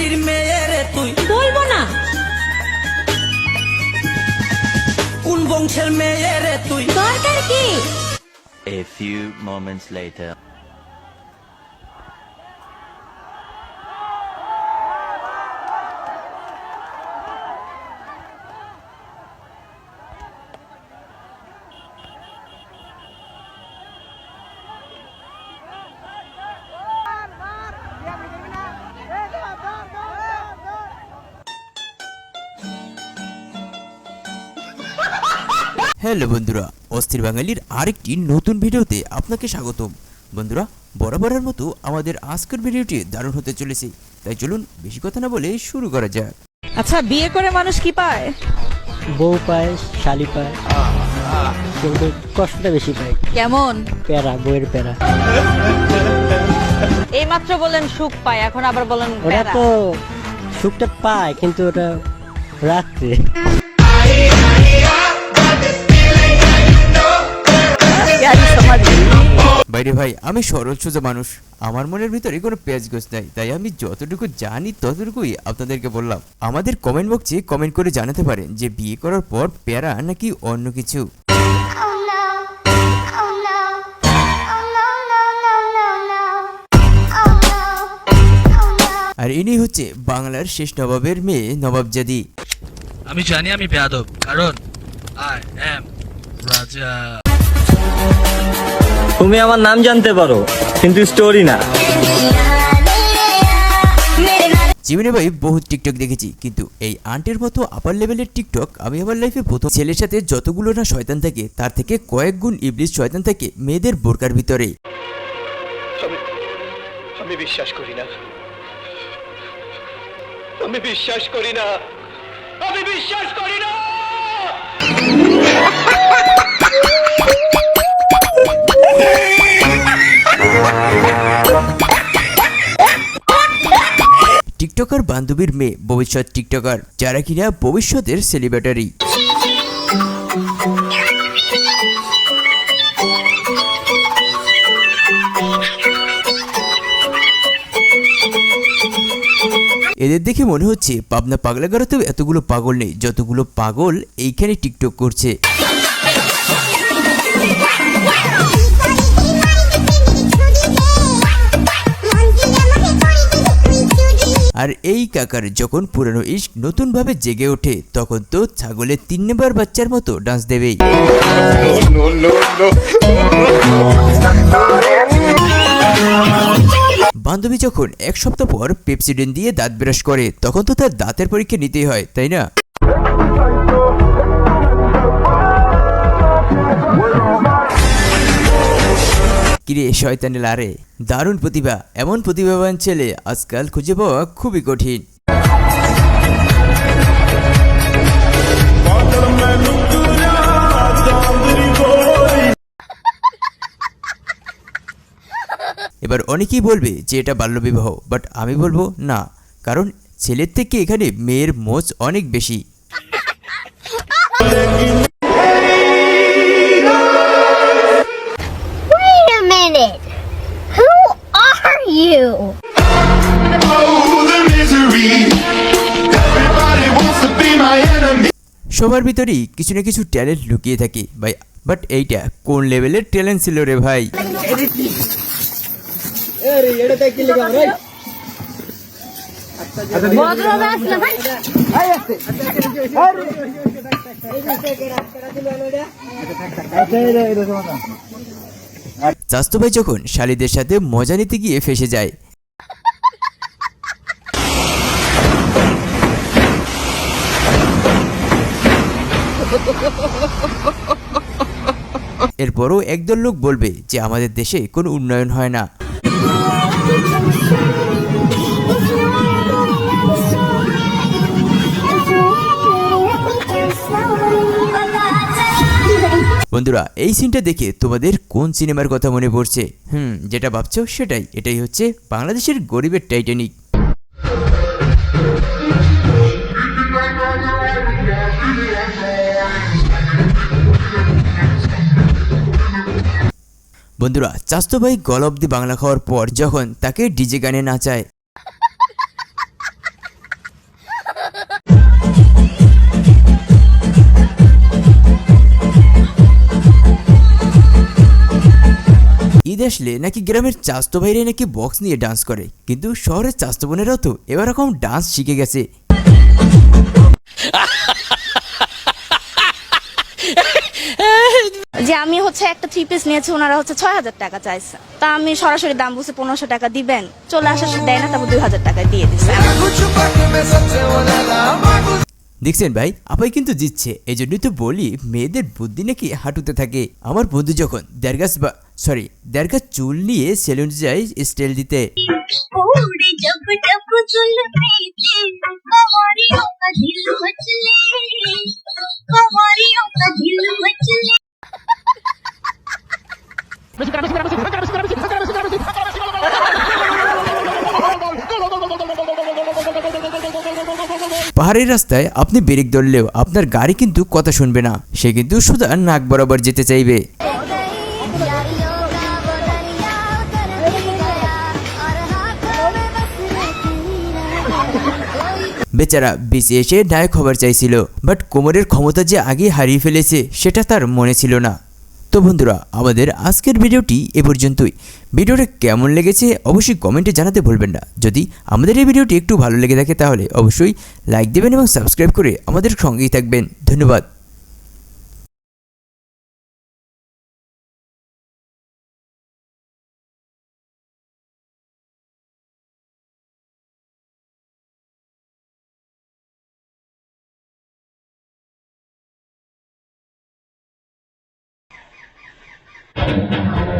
বাড়ির মেয়ে রে তুই বলব না কোন বংশের মেয়ে রে তুই দরকার কি A few moments later. Hello বন্ধুরা অস্থির বাঙালির আরেকটি নতুন ভিডিওতে আপনাকে স্বাগতম। বন্ধুরা বরাবরের মতো আমাদের আজকের ভিডিওটি দারুণ হতে চলেছে। তাই চলুন বেশি কথা না বলে শুরু করা যাক। আচ্ছা বিয়ে করে মানুষ কি পায়? বউ পায় শালি পায়। কিন্তু কষ্টটা বেশি পায়। কেমন? প্যারা বইয়ের প্যারা। এই মাত্র বলেন সুখ পায় এখন আবার বলেন ওরা প্যারা। তো সুখটা পায় কিন্তু ওটা রাত্রে। বাইরে ভাই, আমি সরল সোজা মানুষ। আমার মনের ভিতরে কোনো পেঁয়াজ গোছ নাই, তাই আমি যতটুকু জানি ততটুকুই আপনাদেরকে বললাম। আমাদের কমেন্ট বক্সে কমেন্ট করে জানাতে পারেন যে বিয়ে করার পর প্যারা নাকি অন্য কিছু. আর ইনি হচ্ছে বাংলার শেষ নবাবের মেয়ে নবাব নবাবজাদি আমি জানি আমি বেয়াদব, কারণ আই এম রাজা। তুমি আমার নাম জানতে পারো কিন্তু স্টোরি না। জীবনে ভাই বহু টিকটক দেখেছি কিন্তু এই আন্টের মতো আপার লেভেলের টিকটক আমি আমার লাইফে প্রথম ছেলের সাথে যতগুলো না শয়তান থাকে তার থেকে কয়েক গুণ ইবলিশ শয়তান থাকে মেয়েদের বোরকার ভিতরে। আমি বিশ্বাস করি না। আমি বিশ্বাস করি না। আমি বিশ্বাস করি না! টিকটকার বান্ধবীর মেয়ে, ভবিষ্যৎ টিকটকার, যারা কিনা ভবিষ্যতের সেলিব্রেটারি এদের দেখে মনে হচ্ছে, পাবনা পাগলাগারতেও এতগুলো পাগল নেই, যতগুলো পাগল এইখানে টিকটক করছে। আর এই কাকার যখন পুরানো ইস্ক নতুনভাবে জেগে ওঠে, তখন তো ছাগলের তিন নম্বর বাচ্চার মতো ডান্স দেবেই। বান্ধবী যখন এক সপ্তাহ পর পেপসিডেন দিয়ে দাঁত ব্রাশ করে, তখন তো তার দাঁতের পরীক্ষা নিতেই হয়, তাই না? কিরে শয়তানে লারে? দারুণ প্রতিভা, এমন প্রতিভাবান ছেলে আজকাল খুঁজে পাওয়া খুবই কঠিন। এবার অনেকেই বলবে যে এটা বাল্যবিবাহ বাট আমি বলব না, কারণ ছেলের থেকে এখানে মেয়ের মোচ অনেক বেশি। You? সবার ভিতরেই কিছু না কিছু ট্যালেন্ট লুকিয়ে থাকে ভাই। বাট এইটা কোন লেভেলের ট্যালেন্ট ছিল রে ভাই? চাস্তো ভাই যখন শালিদের সাথে মজা নিতে গিয়ে ফেসে যায়। এরপরও একদল লোক বলবে যে আমাদের দেশে কোনো উন্নয়ন হয় না। বন্ধুরা, এই সিনটা দেখে তোমাদের কোন সিনেমার কথা মনে পড়ছে? হুম, যেটা ভাবছ সেটাই। এটাই হচ্ছে বাংলাদেশের গরিবের টাইটানিক বন্ধুরা চাস্তো ভাই গল অব্দি বাংলা খাওয়ার পর যখন তাকে ডিজে গানে নাচায় আসলে নাকি গ্রামের চাস্তো ভাইরে নাকি বক্স নিয়ে ডান্স করে? কিন্তু শহরের চাস্তো বোনেরাও তো এবার রকম ডান্স শিখে গেছে। যে আমি হচ্ছে একটা থ্রি পিস নিয়েছি ওনারা হচ্ছে ছয় হাজার টাকা চাইছে। তা আমি সরাসরি দাম বুঝে পনেরোশো টাকা দিবেন। চলে আসার দেয় না তারপর দুই হাজার টাকা দিয়ে দিচ্ছে দেখছেন ভাই আপাই কিন্তু জিতছে। এই জন্যই তো বলি মেয়েদের বুদ্ধি নাকি হাঁটুতে থাকে। আমার বন্ধু যখন দেড় গাছ বা সরি দেড়কা চুল নিয়ে সেলুন যায় স্টাইল দিতে। পাহাড়ের রাস্তায় আপনি বেরিক ধরলেও আপনার গাড়ি কিন্তু কথা শুনবে না। সে কিন্তু সোজা নাক বরাবর যেতে চাইবে। বেচারা বেঁচে এসে নায়ক হবার চাইছিল বাট কোমরের ক্ষমতা যে আগে হারিয়ে ফেলেছে, সেটা তার মনে ছিল না। তো বন্ধুরা, আমাদের আজকের ভিডিওটি এ পর্যন্তই। ভিডিওটা কেমন লেগেছে অবশ্যই কমেন্টে জানাতে ভুলবেন না। যদি আমাদের এই ভিডিওটি একটু ভালো লেগে থাকে তাহলে অবশ্যই লাইক দেবেন এবং সাবস্ক্রাইব করে আমাদের সঙ্গেই থাকবেন। ধন্যবাদ। now.